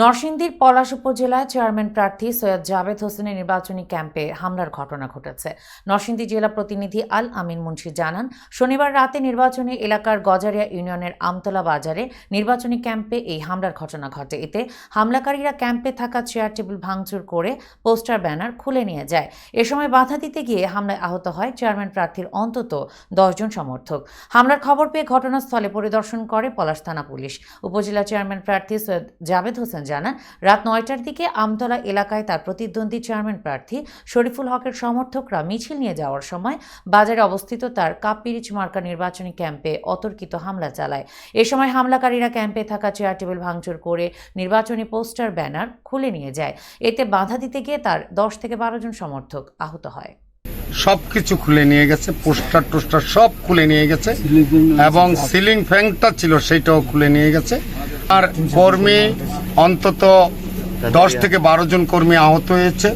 নরসিংদীর পলাশ উপজেলায় চেয়ারম্যান প্রার্থী সৈয়দ জাভেদ হোসেনের নির্বাচনী ক্যাম্পে হামলার ঘটনা ঘটেছে। নরসিংদী জেলা প্রতিনিধি আল আমিন মুন্সি জানান, শনিবার রাতে নির্বাচনী এলাকার গজারিয়া ইউনিয়নের আমতলা বাজারে নির্বাচনী ক্যাম্পে এই হামলার ঘটনা ঘটে। এতে হামলাকারীরা ক্যাম্পে থাকা চেয়ার টেবিল ভাঙচুর করে পোস্টার, ব্যানার খুলে নিয়ে যায়। এ সময় বাধা দিতে গিয়ে হামলায় আহত হয় চেয়ারম্যান প্রার্থীর অন্তত দশজন সমর্থক। হামলার খবর পেয়ে ঘটনাস্থলে পরিদর্শন করে পলাশ থানা পুলিশ। উপজেলা চেয়ারম্যান প্রার্থী সৈয়দ জাভেদ হোসেন জানান রাত নয়টার দিকে আমতলা এলাকায় তার প্রতিদ্বন্দ্বী চেয়ারম্যান প্রার্থী শরীফুল হকের সমর্থকরা মিছিল নিয়ে যাওয়ার সময় বাজারে অবস্থিত তার কাপিরিচ মার্কা নির্বাচনী ক্যাম্পে অতর্কিত হামলা চালায়। এ সময় হামলাকারীরা ক্যাম্পে থাকা চেয়ার টেবিল ভাঙচুর করে নির্বাচনী পোস্টার ব্যানার খুলে নিয়ে যায়। এতে বাধা দিতে গিয়ে তার দশ থেকে বারো জন সমর্থক আহত হয়। সব কিছু খুলে নিয়ে গেছে পোস্টার টোস্টার সব খুলে নিয়ে গেছে এবং সিলিং ফ্যানটা ছিল সেটাও খুলে নিয়ে গেছে। আর কর্মী অন্তত দশ থেকে বারো জন কর্মী আহত হয়েছে।